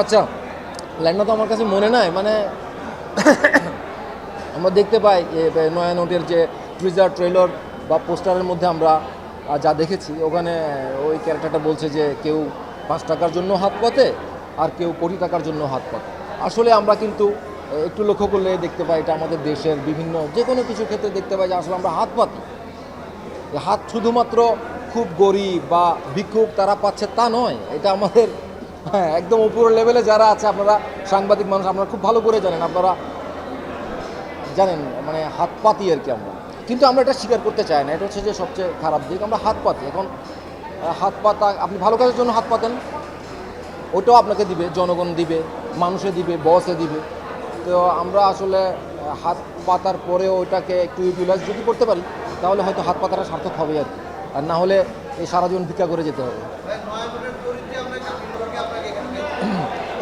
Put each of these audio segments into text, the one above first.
আচ্ছা লাইনটা তো আমার কাছে মনে নাই মানে আমরা দেখতে পাই নয়া নোটের যে ট্রিজার ট্রেলার বা পোস্টারের মধ্যে আমরা যা দেখেছি, ওখানে ওই ক্যারেক্টারটা বলছে যে কেউ পাঁচ টাকার জন্য হাত পাতে আর কেউ কোটি টাকার জন্য হাত পাতে। আসলে আমরা কিন্তু একটু লক্ষ্য করলে দেখতে পাই এটা আমাদের দেশের বিভিন্ন যে কোনো কিছু ক্ষেত্রে দেখতে পাই যে আসলে আমরা হাত পাতি। হাত শুধুমাত্র খুব গরিব বা ভিক্ষুক তারা পাচ্ছে তা নয়, এটা আমাদের হ্যাঁ একদম উপর লেভেলে যারা আছে, আপনারা সাংবাদিক মানুষ, আপনারা খুব ভালো করে জানেন, আপনারা জানেন মানে হাত পাতি আর কি আমরা। কিন্তু আমরা এটা স্বীকার করতে চাই না, এটা হচ্ছে যে সবচেয়ে খারাপ দিক, আমরা হাত পাতি। এখন হাত পাতা, আপনি ভালো কাজের জন্য হাত পাতেন, ওটাও আপনাকে দিবে, জনগণ দিবে, মানুষে দিবে বসে দিবে। তো আমরা আসলে হাত পাতার পরে ওইটাকে একটু ইউটিলাইজ যদি করতে পারি, তাহলে হয়তো হাত পাতাটা সার্থক হবে আর কি। আর না হলে এই সারা জীবন ভিক্ষা করে যেতে হবে।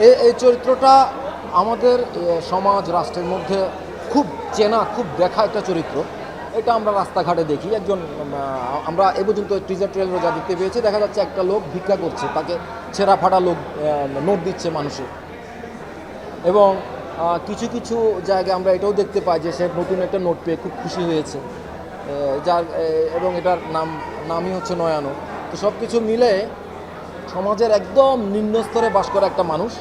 এই চরিত্রটা আমাদের সমাজ, রাষ্ট্রের মধ্যে খুব চেনা, খুব দেখা একটা চরিত্র। এটা আমরা রাস্তাঘাটে দেখি। একজন আমরা এ পর্যন্ত টিজার ট্রেলার যা দেখতে পেয়েছি, দেখা যাচ্ছে একটা লোক ভিক্ষা করছে, তাকে ছেঁড়া ফাটা লোক নোট দিচ্ছে মানুষে। এবং কিছু কিছু জায়গায় আমরা এটাও দেখতে পাই যে সে নতুন একটা নোট পেয়ে খুব খুশি হয়েছে। যার এবং এটার নাম, নামই হচ্ছে নয়ানো। তো সব কিছু মিলে সমাজের একদম নিম্ন স্তরে বাস করা একটা মানুষ।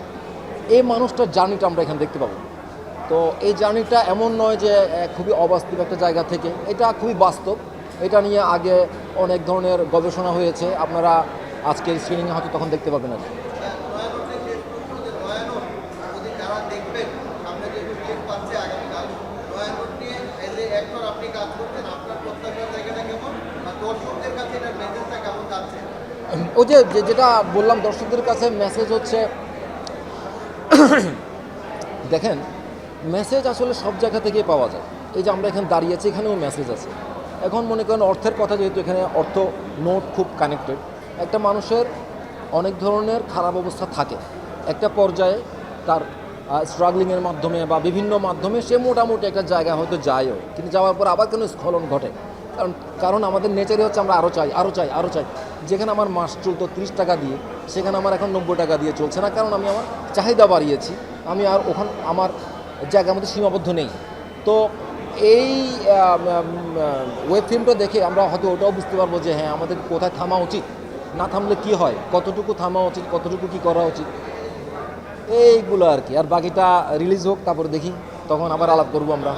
এই মানুষটার জার্নিটা আমরা এখানে দেখতে পাবো। তো এই জার্নিটা এমন নয় যে খুবই অবাস্তব একটা জায়গা থেকে। এটা খুবই বাস্তব। এটা নিয়ে আগে অনেক ধরনের গবেষণা হয়েছে। আপনারা আজকের স্ক্রিনিংয়ে হয়তো তখন দেখতে পাবেন আর ওই যে যে- যেটা বললাম দর্শকদের কাছে মেসেজ হচ্ছে দেখেন মেসেজ আসলে সব জায়গা থেকেই পাওয়া যায়। এই যে আমরা এখানে দাঁড়িয়ে আছি, এখানেও মেসেজ আছে। এখন মনে করেন অর্থের কথা যেহেতু এখানে অর্থ নোট খুব কানেক্টেড একটা মানুষের অনেক ধরনের খারাপ অবস্থা থাকে। একটা পর্যায়ে তার স্ট্রাগলিংয়ের মাধ্যমে বা বিভিন্ন মাধ্যমে সে মোটামুটি একটা জায়গা হয়তো যায়ও। কিন্তু যাওয়ার পর আবার কেন স্খলন ঘটে। কারণ কারণ আমাদের নেচারে হচ্ছে আমরা আরও চাই আরও চাই আরও চাই। যেখানে আমার মাস চলতো ত্রিশ টাকা দিয়ে, সেখানে আমার এখন নব্বই টাকা দিয়ে চলছে না, কারণ আমি আমার চাহিদা বাড়িয়েছি। আমি আর ওখান, আমার জায়গার মধ্যে সীমাবদ্ধ নেই। তো এই ওয়েব ফিল্মটা দেখে আমরা হয়তো ওটাও বুঝতে পারব যে হ্যাঁ আমাদের কোথায় থামা উচিত। না থামলে কি হয়? কতটুকু থামা উচিত? কতটুকু কি করা উচিত? এইগুলো আর কি। আর বাকিটা রিলিজ হোক, তারপর দেখি। তখন আবার আলাপ করব আমরা।